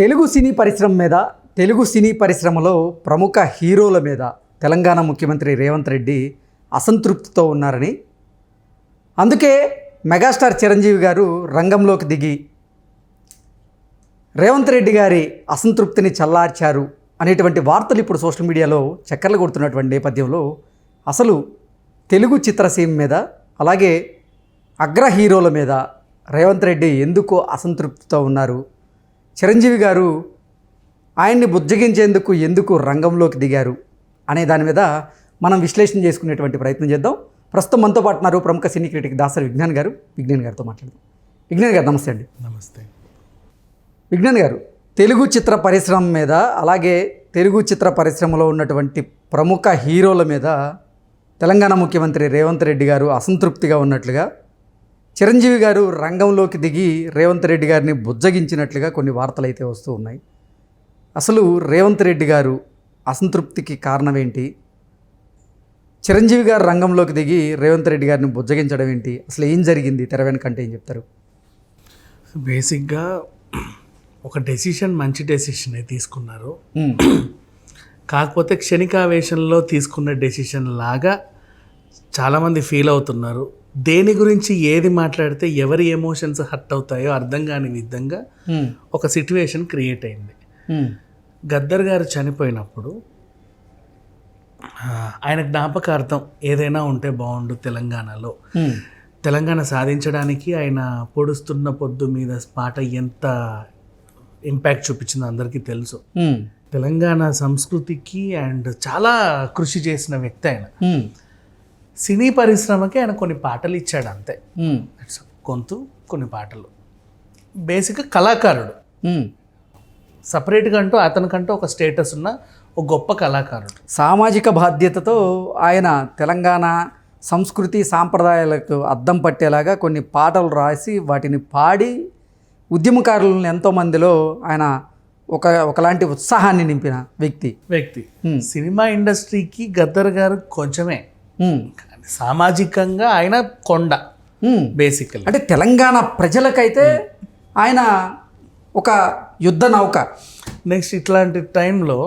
తెలుగు సినీ పరిశ్రమ మీద తెలుగు సినీ పరిశ్రమలో ప్రముఖ హీరోల మీద తెలంగాణ ముఖ్యమంత్రి రేవంత్ రెడ్డి అసంతృప్తితో ఉన్నారని. అందుకే మెగాస్టార్ చిరంజీవి గారు రంగంలోకి దిగి రేవంత్ రెడ్డి గారి అసంతృప్తిని చల్లార్చారు అనేటువంటి వార్తలు ఇప్పుడు సోషల్ మీడియాలో చక్కర్లు కొడుతున్నటువంటి నేపథ్యంలో అసలు తెలుగు చిత్రసీమ మీద అలాగే అగ్ర హీరోల మీద రేవంత్ రెడ్డి ఎందుకు అసంతృప్తితో ఉన్నారు? చిరంజీవి గారు ఆయన్ని బుజ్జగించేందుకు ఎందుకు రంగంలోకి దిగారు అనే దాని మీద మనం విశ్లేషణ చేసుకునేటువంటి ప్రయత్నం చేద్దాం. ప్రస్తుతం మనతో పాటు ఉన్నారు ప్రముఖ సినీ క్రిటిక్ దాసరి విజ్ఞాన్ గారు. విజ్ఞాన్ గారితో మాట్లాడదాం. విజ్ఞాన్ గారు నమస్తే అండి. నమస్తే. విజ్ఞాన్ గారు తెలుగు చిత్ర పరిశ్రమ మీద అలాగే తెలుగు చిత్ర పరిశ్రమలో ఉన్నటువంటి ప్రముఖ హీరోల మీద తెలంగాణ ముఖ్యమంత్రి రేవంత్ రెడ్డి గారు అసంతృప్తిగా ఉన్నట్లుగా చిరంజీవి గారు రంగంలోకి దిగి రేవంత్ రెడ్డి గారిని బుజ్జగించినట్లుగా కొన్ని వార్తలు అయితే వస్తూ ఉన్నాయి. అసలు రేవంత్ రెడ్డి గారు అసంతృప్తికి కారణం ఏంటి చిరంజీవి గారు రంగంలోకి దిగి రేవంత్ రెడ్డి గారిని బుజ్జగించడం ఏంటి? అసలు ఏం జరిగింది? తెర వెనకంటే ఏం చెప్తారు? బేసిక్గా ఒక డెసిషన్ మంచి డెసిషనే తీసుకున్నారు. కాకపోతే క్షణికావేశంలో తీసుకున్న డెసిషన్ లాగా చాలామంది ఫీల్ అవుతున్నారు. దేని గురించి ఏది మాట్లాడితే ఎవరి ఎమోషన్స్ హర్ట్ అవుతాయో అర్థం కాని విధంగా ఉమ్, ఒక సిట్యువేషన్ క్రియేట్ అయింది. ఉమ్, గద్దర్ గారు చనిపోయినప్పుడు ఆయన జ్ఞాపకార్థం ఏదైనా ఉంటే బాగుండు తెలంగాణలో. ఉమ్, తెలంగాణ సాధించడానికి ఆయన పొడుస్తున్న పొద్దు మీద పాట ఎంత ఇంపాక్ట్ చూపించిందో అందరికీ తెలుసు. తెలంగాణ సంస్కృతికి అండ్ చాలా కృషి చేసిన వ్యక్తి ఆయన. సినీ పరిశ్రమకి ఆయన కొన్ని పాటలు ఇచ్చాడు అంతే. గొంతు కొన్ని పాటలు. బేసిక్గా కళాకారుడు. సపరేట్గా అంటూ అతనికంటూ ఒక స్టేటస్ ఉన్న ఒక గొప్ప కళాకారుడు. సామాజిక బాధ్యతతో ఆయన తెలంగాణ సంస్కృతి సాంప్రదాయాలకు అద్దం పట్టేలాగా కొన్ని పాటలు రాసి వాటిని పాడి ఉద్యమకారులను ఎంతోమందిలో ఆయన ఒక ఒకలాంటి ఉత్సాహాన్ని నింపిన వ్యక్తి. వ్యక్తి. సినిమా ఇండస్ట్రీకి గద్దర్ గారు కొంచెమే. సామాజికంగా ఆయన కొండ. బేసికల్ అంటే తెలంగాణ ప్రజలకైతే ఆయన ఒక యుద్ధ నౌక. నెక్స్ట్ ఇట్లాంటి టైంలో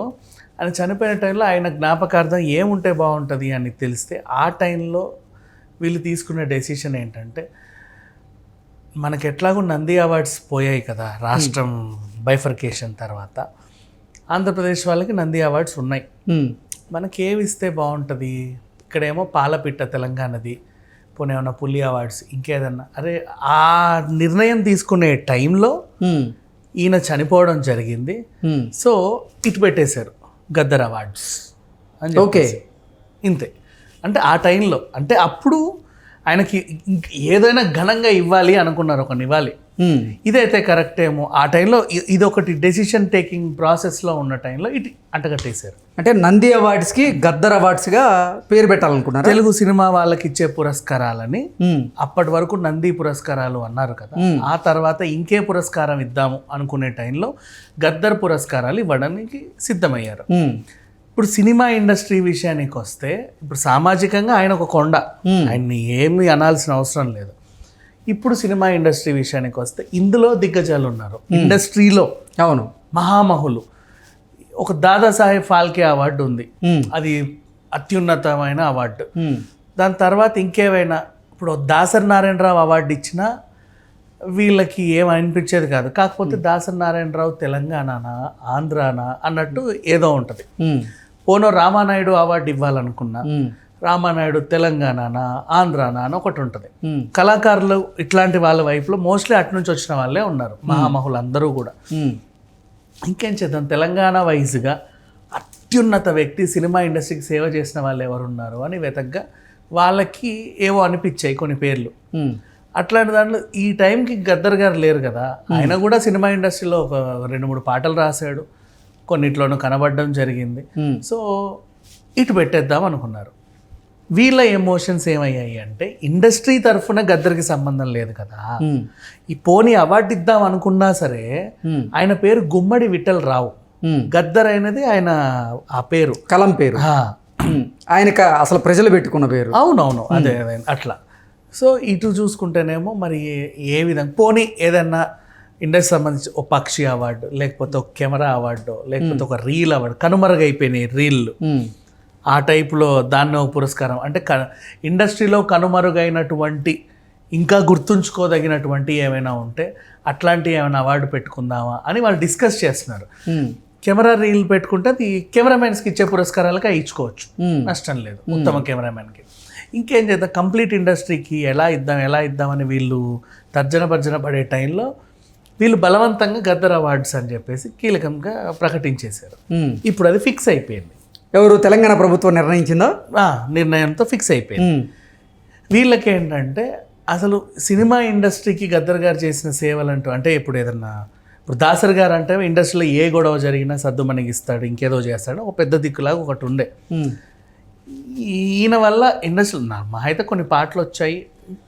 ఆయన చనిపోయిన టైంలో ఆయన జ్ఞాపకార్థం ఏముంటే బాగుంటుంది అని తెలిస్తే ఆ టైంలో వీళ్ళు తీసుకున్న డెసిషన్ ఏంటంటే మనకి ఎట్లాగో నంది అవార్డ్స్ పోయాయి కదా రాష్ట్రం బైఫర్కేషన్ తర్వాత. ఆంధ్రప్రదేశ్ వాళ్ళకి నంది అవార్డ్స్ ఉన్నాయి. మనకి ఏవి ఇస్తే బాగుంటుంది? ఇక్కడేమో పాలపిట్ట తెలంగాణది పోనీ ఏమన్నా పులి అవార్డ్స్ ఇంకేదన్నా. అరే ఆ నిర్ణయం తీసుకునే టైంలో ఈయన చనిపోవడం జరిగింది. సో ఇటు పెట్టేశారు గద్దర్ అవార్డ్స్ ఓకే. ఇంతే. అంటే ఆ టైంలో అంటే అప్పుడు ఆయనకి ఏదైనా ఘనంగా ఇవ్వాలి అనుకున్నారు ఒక ఇవ్వాలి. ఇదైతే కరెక్ట్ ఏమో. ఆ టైంలో ఇది ఒకటి డెసిషన్ టేకింగ్ ప్రాసెస్లో ఉన్న టైంలో ఇటు అంటగట్టేశారు. అంటే నంది అవార్డ్స్కి గద్దర్ అవార్డ్స్గా పేరు పెట్టాలనుకున్నారా? తెలుగు సినిమా వాళ్ళకి ఇచ్చే పురస్కారాలని అప్పటి వరకు నంది పురస్కారాలు అన్నారు కదా. ఆ తర్వాత ఇంకే పురస్కారం ఇద్దాము అనుకునే టైంలో గద్దర్ పురస్కారాలు ఇవ్వడానికి సిద్ధమయ్యారు. ఇప్పుడు సినిమా ఇండస్ట్రీ విషయానికి వస్తే ఇప్పుడు సామాజికంగా ఆయన ఒక కొండ. ఆయన్ని ఏమీ అనాల్సిన అవసరం లేదు. ఇప్పుడు సినిమా ఇండస్ట్రీ విషయానికి వస్తే ఇందులో దిగ్గజాలు ఉన్నారు. ఇండస్ట్రీలో అవును. మహామహులు. ఒక దాదాసాహెబ్ ఫాల్కే అవార్డు ఉంది. అది అత్యున్నతమైన అవార్డు. దాని తర్వాత ఇంకేమైనా ఇప్పుడు దాసరి నారాయణరావు అవార్డు ఇచ్చినా వీళ్ళకి ఏం అనిపించేది కాదు. కాకపోతే దాసరి నారాయణరావు తెలంగాణనా ఆంధ్రానా అన్నట్టు ఏదో ఉంటుంది. పోనో రామానాయుడు అవార్డు ఇవ్వాలనుకున్నా రామానాయుడు తెలంగాణనా ఆంధ్రానా అని ఒకటి ఉంటుంది. కళాకారులు ఇట్లాంటి వాళ్ళ వైపులో మోస్ట్లీ అటు నుంచి వచ్చిన వాళ్ళే ఉన్నారు మహామహులు అందరూ కూడా. ఇంకేం చేద్దాం? తెలంగాణ వైజ్గా అత్యున్నత వ్యక్తి సినిమా ఇండస్ట్రీకి సేవ చేసిన వాళ్ళు ఎవరున్నారు అని వెతగ్గా వాళ్ళకి ఏవో అనిపించాయి కొన్ని పేర్లు. అట్లాంటి దాంట్లో ఈ టైంకి గద్దర్ గారు లేరు కదా. ఆయన కూడా సినిమా ఇండస్ట్రీలో ఒక రెండు మూడు పాటలు రాశాడు. కొన్నిట్లోనూ కనబడడం జరిగింది. సో ఇటు పెట్టేద్దాం అనుకున్నారు. వీళ్ళ ఎమోషన్స్ ఏమయ్యాయి అంటే ఇండస్ట్రీ తరఫున గద్దర్కి సంబంధం లేదు కదా. ఈ పోనీ అవార్డు ఇద్దాం అనుకున్నా సరే ఆయన పేరు గుమ్మడి విఠల్ రావు. గద్దర్ అయినది ఆయన ఆ పేరు. కలం పేరు. ఆ, ఉమ్, ఆయనకు అసలు ప్రజలు పెట్టుకున్న పేరు. అవునవును. అదే అదే అట్లా. సో ఇటు చూసుకుంటేనేమో మరి ఏ విధంగా పోనీ ఏదన్నా ఇండస్ట్రీ సంబంధించి ఒక పక్షి అవార్డు లేకపోతే ఒక కెమెరా అవార్డు లేకపోతే ఒక రీల్ అవార్డు కనుమరుగైపోయినాయి రీళ్ళు ఆ టైపులో దాన్ని ఒక పురస్కారం. అంటే క ఇండస్ట్రీలో కనుమరుగైనటువంటి ఇంకా గుర్తుంచుకోదగినటువంటి ఏమైనా ఉంటే అట్లాంటి ఏమైనా అవార్డు పెట్టుకుందామా అని వాళ్ళు డిస్కస్ చేస్తున్నారు. కెమెరా రీల్ పెట్టుకుంటే అది కెమెరామెన్స్కి ఇచ్చే పురస్కారాలకి ఇచ్చుకోవచ్చు. నష్టం లేదు. ఉత్తమ కెమెరామెన్కి. ఇంకేం చేద్దాం? కంప్లీట్ ఇండస్ట్రీకి ఎలా ఇద్దాం ఎలా ఇద్దామని వీళ్ళు తర్జన భర్జన పడే టైంలో వీళ్ళు బలవంతంగా గద్దర్ అవార్డ్స్ అని చెప్పేసి కీలకంగా ప్రకటించేశారు. ఇప్పుడు అది ఫిక్స్ అయిపోయింది. ఎవరు తెలంగాణ ప్రభుత్వం నిర్ణయించిందా? నిర్ణయంతో ఫిక్స్ అయిపోయింది. వీళ్ళకి ఏంటంటే అసలు సినిమా ఇండస్ట్రీకి గద్దర్ గారు చేసిన సేవలు అంటూ అంటే ఇప్పుడు ఏదన్నా ఇప్పుడు దాసరి గారు అంటే ఇండస్ట్రీలో ఏ గొడవ జరిగినా సర్దు మనకిస్తాడు ఇంకేదో చేస్తాడు ఒక పెద్ద దిక్కులాగా ఒకటి ఉండే. ఈయన వల్ల ఇండస్ట్రీ మా అయితే కొన్ని పాటలు వచ్చాయి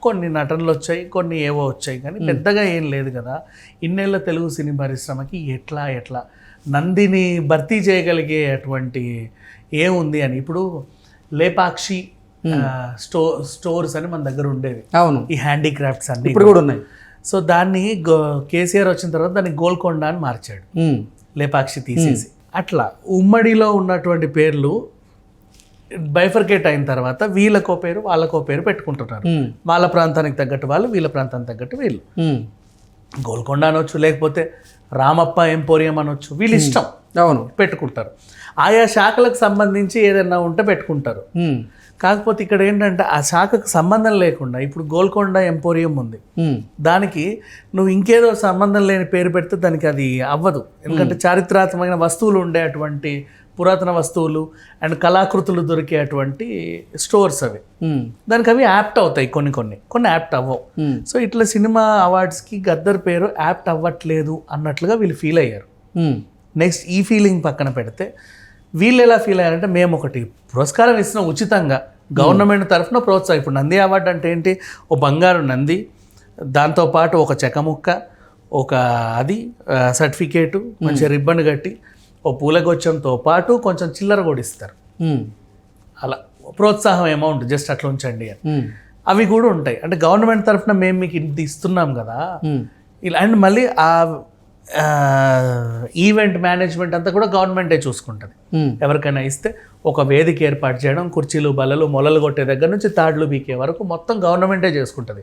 కొన్ని నటనలు వచ్చాయి కొన్ని ఏవో వచ్చాయి కానీ పెద్దగా ఏం లేదు కదా. ఇన్నేళ్ళ తెలుగు సినీ పరిశ్రమకి ఎట్లా ఎట్లా? నందిని భర్తీ చేయగలిగే అటువంటి ఏముంది అని? ఇప్పుడు లేపాక్షి స్టో స్టోర్స్ అని మన దగ్గర ఉండేవి. అవును. ఈ హ్యాండీక్రాఫ్ట్స్ అన్ని ఇప్పుడు కూడా ఉన్నాయి. సో దాన్ని గో- కేసీఆర్ వచ్చిన తర్వాత దాన్ని గోల్కొండ అని మార్చాడు. లేపాక్షి తీసేసి. అట్లా ఉమ్మడిలో ఉన్నటువంటి పేర్లు బైఫర్కేట్ అయిన తర్వాత వీళ్ళకో పేరు వాళ్ళకో పేరు పెట్టుకుంటున్నారు వాళ్ళ ప్రాంతానికి తగ్గట్టు వాళ్ళు వీళ్ళ ప్రాంతానికి తగ్గట్టు వీళ్ళు. గోల్కొండ అనొచ్చు లేకపోతే రామప్ప ఎంపోరియం అనొచ్చు వీళ్ళు ఇష్టం. అవును. పెట్టుకుంటారు. ఆయా శాఖలకు సంబంధించి ఏదైనా ఉంటే పెట్టుకుంటారు. కాకపోతే ఇక్కడ ఏంటంటే ఆ శాఖకు సంబంధం లేకుండా ఇప్పుడు గోల్కొండ ఎంపోరియం ఉంది. దానికి నువ్వు ఇంకేదో సంబంధం లేని పేరు పెడితే దానికి అది అవ్వదు. ఎందుకంటే చారిత్రాత్మకమైన వస్తువులు ఉండే అటువంటి పురాతన వస్తువులు అండ్ కళాకృతులు దొరికే అటువంటి స్టోర్స్ అవి. ఉమ్, దానికి అవి యాప్ట్ అవుతాయి కొన్ని కొన్ని. కొన్ని యాప్ట్ అవ్వవు. ఉమ్, సో ఇట్లా సినిమా అవార్డ్స్కి గద్దర్ పేరు యాప్ట్ అవ్వట్లేదు అన్నట్లుగా వీళ్ళు ఫీల్ అయ్యారు. ఉమ్, నెక్స్ట్ ఈ ఫీలింగ్ పక్కన పెడితే వీళ్ళు ఎలా ఫీల్ అయ్యారంటే మేము ఒకటి పురస్కారం ఇస్తున్నాం ఉచితంగా. గవర్నమెంట్ తరఫున ప్రోత్సాహం. ఇప్పుడు నంది అవార్డు అంటే ఏంటి? ఓ బంగారు నంది దాంతోపాటు ఒక చెక్కముక్క ఒక అది సర్టిఫికేటు మంచి రిబ్బన్ కట్టి ఓ పూలగొచ్చంతో పాటు కొంచెం చిల్లర కూడా ఇస్తారు. అలా ప్రోత్సాహం అమౌంట్ జస్ట్ అట్లా ఉంచండి అని. అవి కూడా ఉంటాయి. అంటే గవర్నమెంట్ తరఫున మేము మీకు ఇంత ఇస్తున్నాం కదా. ఇలా అండ్ మళ్ళీ ఆ ఈవెంట్ మేనేజ్మెంట్ అంతా కూడా గవర్నమెంటే చూసుకుంటుంది. ఎవరికైనా ఇస్తే ఒక వేదిక ఏర్పాటు చేయడం కుర్చీలు బల్లలు మొలలు కొట్టే దగ్గర నుంచి తాడ్లు బీకే వరకు మొత్తం గవర్నమెంటే చేసుకుంటుంది.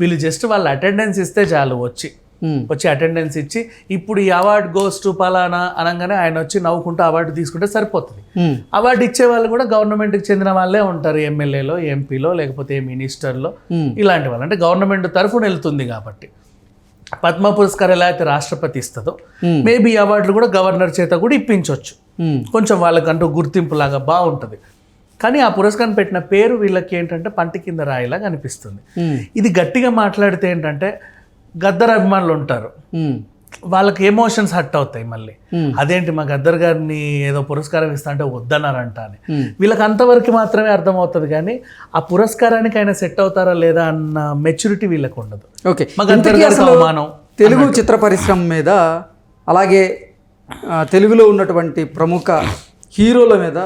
వీళ్ళు జస్ట్ వాళ్ళ అటెండెన్స్ ఇస్తే చాలు వచ్చి. వచ్చి అటెండెన్స్ ఇచ్చి ఇప్పుడు ఈ అవార్డు గోస్ టు పలానా అనగానే ఆయన వచ్చి నవ్వుకుంటూ అవార్డు తీసుకుంటే సరిపోతుంది. అవార్డు ఇచ్చే వాళ్ళు కూడా గవర్నమెంట్కి చెందిన వాళ్ళే ఉంటారు ఎమ్మెల్యేలో ఎంపీలో లేకపోతే మినిస్టర్లో ఉమ్, ఇలాంటి వాళ్ళు. అంటే గవర్నమెంట్ తరఫున వెళ్తుంది కాబట్టి. పద్మ పురస్కారం ఎలా అయితే రాష్ట్రపతి ఇస్తుందో Hmm. మేబీ అవార్డులు కూడా గవర్నర్ చేత కూడా ఇప్పించవచ్చు కొంచెం వాళ్ళకంటూ గుర్తింపు లాగా బాగుంటుంది. కానీ ఆ పురస్కారం పెట్టిన పేరు వీళ్ళకి ఏంటంటే పంట కింద రాయిలాగా అనిపిస్తుంది. ఇది గట్టిగా మాట్లాడితే ఏంటంటే గద్దర్ అభిమానులు ఉంటారు. వాళ్ళకి ఎమోషన్స్ హట్ అవుతాయి మళ్ళీ. అదేంటి మా గద్దర్ గారిని ఏదో పురస్కారం ఇస్తా అంటే వద్దన్నారంట అని. వీళ్ళకి అంతవరకు మాత్రమే అర్థమవుతుంది కానీ ఆ పురస్కారానికి ఆయన సెట్ అవుతారా లేదా అన్న మెచ్యూరిటీ వీళ్ళకి ఉండదు. ఓకే. మా గద్దర్ గారికి అవమానం తెలుగు చిత్ర పరిశ్రమ మీద అలాగే తెలుగులో ఉన్నటువంటి ప్రముఖ హీరోల మీద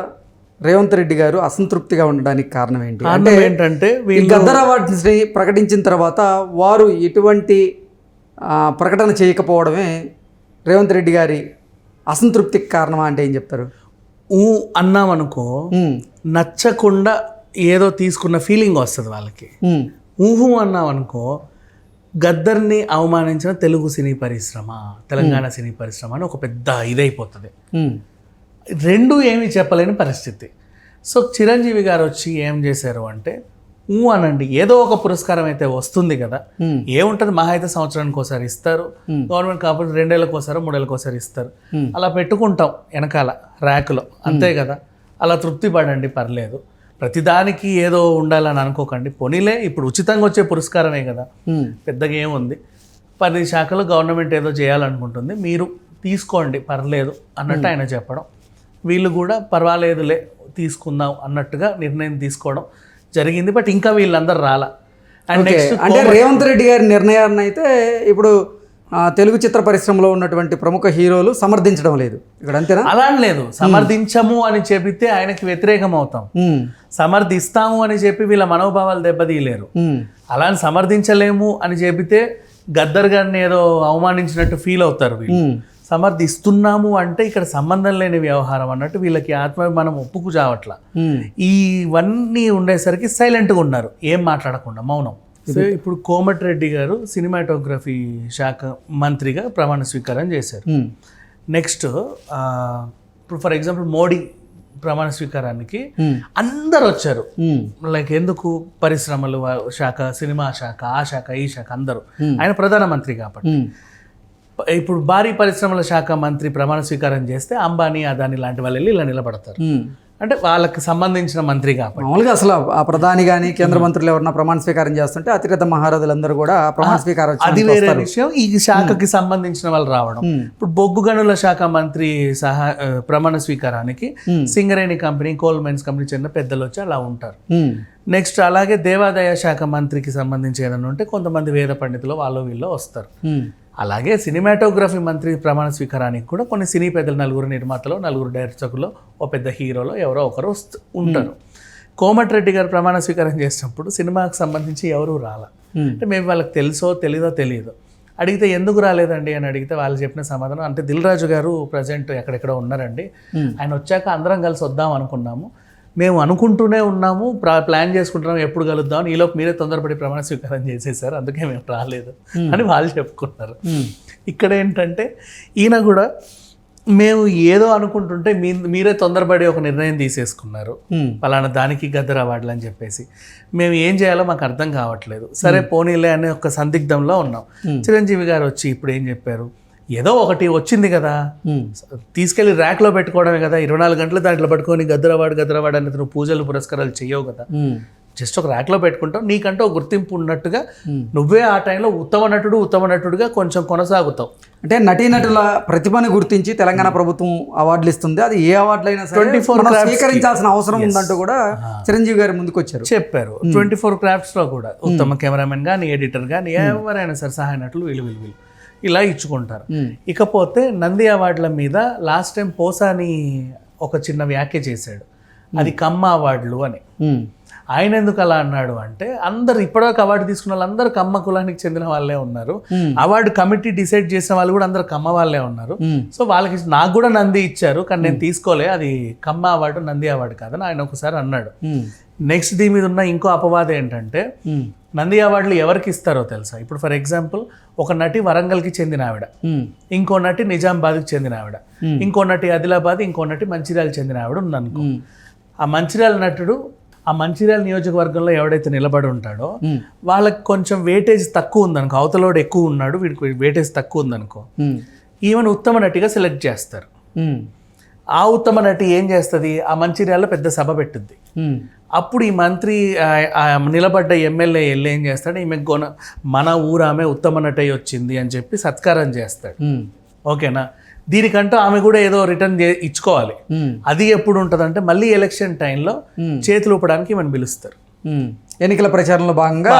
రేవంత్ రెడ్డి గారు అసంతృప్తిగా ఉండడానికి కారణం ఏంటి? అంటే ఏంటంటే గద్దర్ అవార్డ్స్ని ప్రకటించిన తర్వాత వారు ఎటువంటి ప్రకటన చేయకపోవడమే రేవంత్ రెడ్డి గారి అసంతృప్తికి కారణమా అంటే ఏం చెప్తారు? ఊ అన్నామనుకో నచ్చకుండా ఏదో తీసుకున్న ఫీలింగ్ వస్తుంది వాళ్ళకి. ఊహు అన్నామనుకో గద్దర్ని అవమానించిన తెలుగు సినీ పరిశ్రమ తెలంగాణ సినీ పరిశ్రమ అని ఒక పెద్ద ఇదైపోతుంది. రెండు ఏమీ చెప్పలేని పరిస్థితి. సో చిరంజీవి గారు వచ్చి ఏం చేశారు అంటే ఊ అనండి. ఏదో ఒక పురస్కారం అయితే వస్తుంది కదా. ఏముంటుంది? మహా అయితే సంవత్సరానికి ఒకసారి ఇస్తారు. గవర్నమెంట్ కాకపోతే రెండేళ్ళకి ఒకసారి మూడేళ్ళకి ఒకసారి ఇస్తారు. అలా పెట్టుకుంటాం వెనకాల ర్యాక్లో. అంతే కదా. అలా తృప్తి పడండి పర్లేదు. ప్రతిదానికి ఏదో ఉండాలని అనుకోకండి. పోనీలే ఇప్పుడు ఉచితంగా వచ్చే పురస్కారమే కదా. పెద్దగా ఏముంది పది శాఖలు గవర్నమెంట్ ఏదో చేయాలనుకుంటుంది. మీరు తీసుకోండి పర్లేదు అన్నట్టు ఆయన చెప్పడం. వీళ్ళు కూడా పర్వాలేదులే తీసుకుందాం అన్నట్టుగా నిర్ణయం తీసుకోవడం జరిగింది బట్ ఇంకా వీళ్ళందరూ రాలా. అండ్ అంటే రేవంత్ రెడ్డి గారి నిర్ణయాన్ని అయితే ఇప్పుడు తెలుగు చిత్ర పరిశ్రమలో ఉన్నటువంటి ప్రముఖ హీరోలు సమర్థించడం లేదు. ఇక్కడ అంతేనా? అలా లేదు. సమర్థించము అని చెబితే ఆయనకి వ్యతిరేకం అవుతాం. సమర్థిస్తాము అని చెప్పి వీళ్ళ మనోభావాలు దెబ్బతీయలేరు. అలా సమర్థించలేము అని చెబితే గద్దర్ గారిని ఏదో అవమానించినట్టు ఫీల్ అవుతారు వీళ్ళు. సమర్థిస్తున్నాము అంటే ఇక్కడ సంబంధం లేని వ్యవహారం అన్నట్టు వీళ్ళకి ఆత్మ మనం ఒప్పుకు చావట్లా. ఇవన్నీ ఉండేసరికి సైలెంట్గా ఉన్నారు. ఏం మాట్లాడకుండా మౌనం. సో ఇప్పుడు కోమటిరెడ్డి గారు సినిమాటోగ్రఫీ శాఖ మంత్రిగా ప్రమాణ స్వీకారం చేశారు. నెక్స్ట్ ఇప్పుడు ఫర్ ఎగ్జాంపుల్ మోడీ ప్రమాణ స్వీకారానికి అందరు వచ్చారు. లైక్ ఎందుకు పరిశ్రమలు శాఖ సినిమా శాఖ ఆ శాఖ ఈ శాఖ అందరూ. ఆయన ప్రధానమంత్రి కాబట్టి. ఇప్పుడు భారీ పరిశ్రమల శాఖ మంత్రి ప్రమాణ స్వీకారం చేస్తే అంబానీ అదాని లాంటి వాళ్ళు వెళ్ళి ఇలా నిలబడతారు. అంటే వాళ్ళకి సంబంధించిన మంత్రి కాబట్టి. మామూలుగా అసలు ఆ ప్రధాని కానీ కేంద్ర మంత్రులు ఎవరన్నా ప్రమాణ స్వీకారం చేస్తుంటే అతిరథ మహారాజులందరూ కూడా ప్రమాణ స్వీకారం అది వేరే. విషయం. ఈ శాఖకి సంబంధించిన వాళ్ళు రావడం. ఇప్పుడు బొగ్గు గనుల శాఖ మంత్రి సహా ప్రమాణ స్వీకారానికి Singareni company coal mines company చెందిన పెద్దలు వచ్చి అలా ఉంటారు. నెక్స్ట్ అలాగే దేవాదాయ శాఖ మంత్రికి సంబంధించి ఏదైనా ఉంటే కొంతమంది వేద పండితులు వాళ్ళు వీళ్ళు వస్తారు. అలాగే సినిమాటోగ్రఫీ మంత్రి ప్రమాణ స్వీకారానికి కూడా కొన్ని సినీ పెద్దలు నలుగురు నిర్మాతలు నలుగురు డైరెక్టర్లు ఓ పెద్ద హీరోలో ఎవరో ఒకరు వస్తు- ఉంటారు. కోమటిరెడ్డి గారు ప్రమాణ స్వీకారం చేసినప్పుడు సినిమాకి సంబంధించి ఎవరు రాల? అంటే మేము వాళ్ళకి తెలుసో తెలీదో తెలియదు. అడిగితే ఎందుకు రాలేదండి అని అడిగితే వాళ్ళు చెప్పిన సమాధానం అంటే దిల్ రాజు గారు ప్రజెంట్ ఎక్కడెక్కడ ఉన్నారండి. ఆయన వచ్చాక అందరం కలిసి వద్దాం అనుకున్నాము. మేము అనుకుంటూనే ఉన్నాము ప్రా- ప్లాన్ చేసుకుంటున్నాం ఎప్పుడు కలుద్దాం ఈలోపు మీరే తొందరపడి ప్రమాణ స్వీకారం చేసేసారు అందుకే మేము రాలేదు అని వాళ్ళు చెప్పుకున్నారు. ఉమ్, ఇక్కడ ఏంటంటే ఈయన కూడా మేము ఏదో అనుకుంటుంటే మీ మీరే తొందరపడి ఒక నిర్ణయం తీసేసుకున్నారు. పలానా దానికి గద్దర్ అవార్డులు అని చెప్పేసి. మేము ఏం చేయాలో మాకు అర్థం కావట్లేదు. సరే పోనీలే అనే ఒక సందిగ్ధంలో ఉన్నాం. చిరంజీవి గారు వచ్చి ఇప్పుడు ఏం చెప్పారు? ఏదో ఒకటి వచ్చింది కదా. తీసుకెళ్ళి ర్యాక్లో పెట్టుకోవడమే కదా. ఇరవై నాలుగు గంటలు దాంట్లో పట్టుకొని గద్దరవాడు గద్దరవాడు అనేది నువ్వు పూజలు పురస్కారాలు చేయవు కదా. జస్ట్ ఒక ర్యాక్లో పెట్టుకుంటావు. నీకంటూ ఒక గుర్తింపు ఉన్నట్టుగా. నువ్వే ఆ టైంలో ఉత్తమ నటుడు ఉత్తమ నటుడుగా కొంచెం కొనసాగుతావు. అంటే నటీనటుల ప్రతిభను గుర్తించి తెలంగాణ ప్రభుత్వం అవార్డులు ఇస్తుంది. అది ఏ అవార్డులు అయినా సరే 24 మనం crafts కి. స్వీకరించాల్సిన అవసరం ఉందంటూ కూడా చిరంజీవి గారి ముందుకు వచ్చారు చెప్పారు ట్వంటీ ఫోర్ క్రాఫ్ట్స్లో కూడా ఉత్తమ కెమెరామెన్ కానీ ఎడిటర్ కానీ ఎవరైనా సరే సహాయ నటులు వీళ్ళు వీళ్ళు వీళ్ళు. ఇలా ఇచ్చుకుంటారు. ఇకపోతే నంది అవార్డుల మీద లాస్ట్ టైం పోసాని ఒక చిన్న వ్యాఖ్య చేశాడు. అది కమ్మ అవార్డులు అని. ఆయన ఎందుకు అలా అన్నాడు అంటే అందరు ఇప్పటివరకు అవార్డు తీసుకున్న వాళ్ళందరూ కమ్మ కులానికి చెందిన వాళ్ళే ఉన్నారు. అవార్డు కమిటీ డిసైడ్ చేసిన వాళ్ళు కూడా అందరు కమ్మ వాళ్ళే ఉన్నారు. సో వాళ్ళకి నాకు కూడా నంది ఇచ్చారు కానీ నేను తీసుకోలే. అది కమ్మ అవార్డు నంది అవార్డు కాదని ఆయన ఒకసారి అన్నాడు. నెక్స్ట్ దీని మీద ఉన్న ఇంకో అపవాదం ఏంటంటే ఉమ్, నంది అవార్డులు ఎవరికి ఇస్తారో తెలుసా? ఇప్పుడు ఫర్ ఎగ్జాంపుల్ ఒక నటి వరంగల్కి చెందిన ఆవిడ. ఉమ్, ఇంకో నటి నిజామాబాద్కి చెందిన ఆవిడ. Hmm. ఇంకో నటి ఆదిలాబాద్ ఇంకో నటి మంచిర్యాల చెందిన ఆవిడ ఉందనుకో ఆ మంచిర్యాల నటుడు ఆ మంచిర్యాల నియోజకవర్గంలో ఎవడైతే నిలబడి ఉంటాడో వాళ్ళకి కొంచెం వేటేజ్ తక్కువ ఉందనుకో అవతలోడు ఎక్కువ ఉన్నాడు వీడికి వేటేజ్ తక్కువ ఉందనుకో ఈవెన్ ఉత్తమ నటిగా సెలెక్ట్ చేస్తారు. ఆ ఉత్తమ నటి ఏం చేస్తుంది? ఆ మంచిర్యాలలో పెద్ద సభ పెట్టుద్ది. ఉమ్, అప్పుడు ఈ మంత్రి నిలబడ్డ ఎమ్మెల్యే వెళ్ళి ఏం చేస్తాడు? ఈమె గొన మన ఊరు ఆమె ఉత్తమ నటి వచ్చింది అని చెప్పి సత్కారం చేస్తాడు. ఓకేనా? దీనికంటూ ఆమె కూడా ఏదో రిటర్న్ ఇచ్చుకోవాలి. అది ఎప్పుడు ఉంటుందంటే మళ్ళీ ఎలక్షన్ టైంలో. చేతులు ఊపడానికి మనం పిలుస్తారు. ఎన్నికల ప్రచారంలో భాగంగా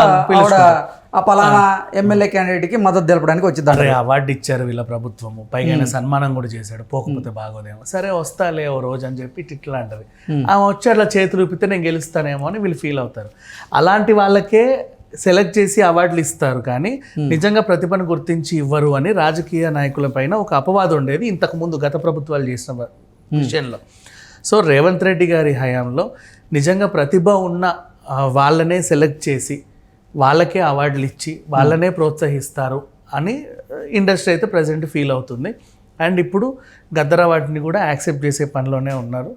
ఆ పలానా ఎమ్మెల్యే క్యాండిడేట్కి మద్దతు తెలపడానికి వచ్చింది అవార్డు ఇచ్చారు వీళ్ళ ప్రభుత్వము. పైగా సన్మానం కూడా చేశాడు. పోకపోతే బాగోదేమో. సరే వస్తాలే ఓ రోజు అని చెప్పి ఇట్లా అంటది ఆమె వచ్చి అట్లా చేతులు ఊపితే నేను గెలుస్తానేమో అని వీళ్ళు ఫీల్ అవుతారు. అలాంటి వాళ్ళకే సెలెక్ట్ చేసి అవార్డులు ఇస్తారు కానీ నిజంగా ప్రతిభను గుర్తించి ఇవ్వరు అని రాజకీయ నాయకుల పైన ఒక అపవాదం ఉండేది ఇంతకు ముందు గత ప్రభుత్వాలు చేసిన విషయంలో. సో రేవంత్ రెడ్డి గారి హయాంలో నిజంగా ప్రతిభ ఉన్న వాళ్ళనే సెలెక్ట్ చేసి వాళ్ళకే అవార్డులు ఇచ్చి వాళ్ళనే ప్రోత్సహిస్తారు అని ఇండస్ట్రీ అయితే ప్రజెంట్ ఫీల్ అవుతుంది. అండ్ ఇప్పుడు గద్దర్ అవార్డుని కూడా యాక్సెప్ట్ చేసే పనిలోనే ఉన్నారు.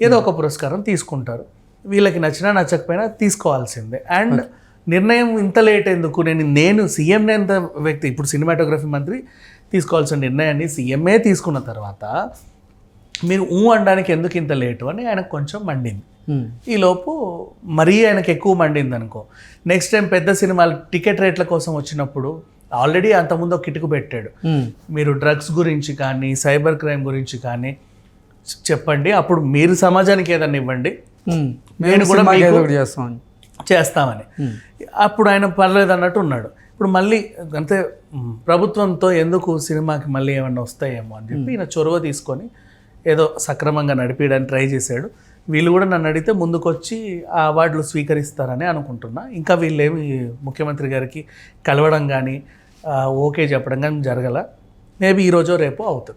ఏదో ఒక పురస్కారం తీసుకుంటారు. వీళ్ళకి నచ్చినా నచ్చకపోయినా తీసుకోవాల్సిందే. అండ్ నిర్ణయం ఇంత లేట్ ఎందుకు? నేను నేను సీఎం ఎంత వ్యక్తి ఇప్పుడు సినిమాటోగ్రఫీ మంత్రి తీసుకోవాల్సిన నిర్ణయాన్ని సీఎంఏ తీసుకున్న తర్వాత మీరు ఊ అనడానికి ఎందుకు ఇంత లేటు అని ఆయనకు కొంచెం మండింది. ఉమ్, ఈలోపు మరీ ఆయనకు ఎక్కువ మండింది అనుకో. నెక్స్ట్ టైం పెద్ద సినిమాలు టికెట్ రేట్ల కోసం వచ్చినప్పుడు ఆల్రెడీ అంతకుముందు ఒక కిటుకు పెట్టాడు. ఉమ్, మీరు డ్రగ్స్ గురించి కానీ సైబర్ క్రైమ్ గురించి కానీ చెప్పండి. అప్పుడు మీరు సమాజానికి ఏదన్నా ఇవ్వండి. ఉమ్. నేను కూడా చేస్తామని. అప్పుడు ఆయన పర్లేదు అన్నట్టు ఉన్నాడు. ఇప్పుడు మళ్ళీ అంటే ప్రభుత్వంతో ఎందుకు సినిమాకి మళ్ళీ ఏమన్నా వస్తాయేమో అని చెప్పి ఈయన చొరవ తీసుకొని ఏదో సక్రమంగా నడిపించడానికి ట్రై చేశాడు. వీళ్ళు కూడా నన్ను అడిగితే ముందుకొచ్చి ఆ అవార్డులు స్వీకరిస్తారని అనుకుంటున్నా. ఇంకా వీళ్ళేమి ముఖ్యమంత్రి గారికి కలవడం కానీ ఓకే చెప్పడం కానీ జరగల. మేబీ ఈరోజో రేపో అవుతుంది.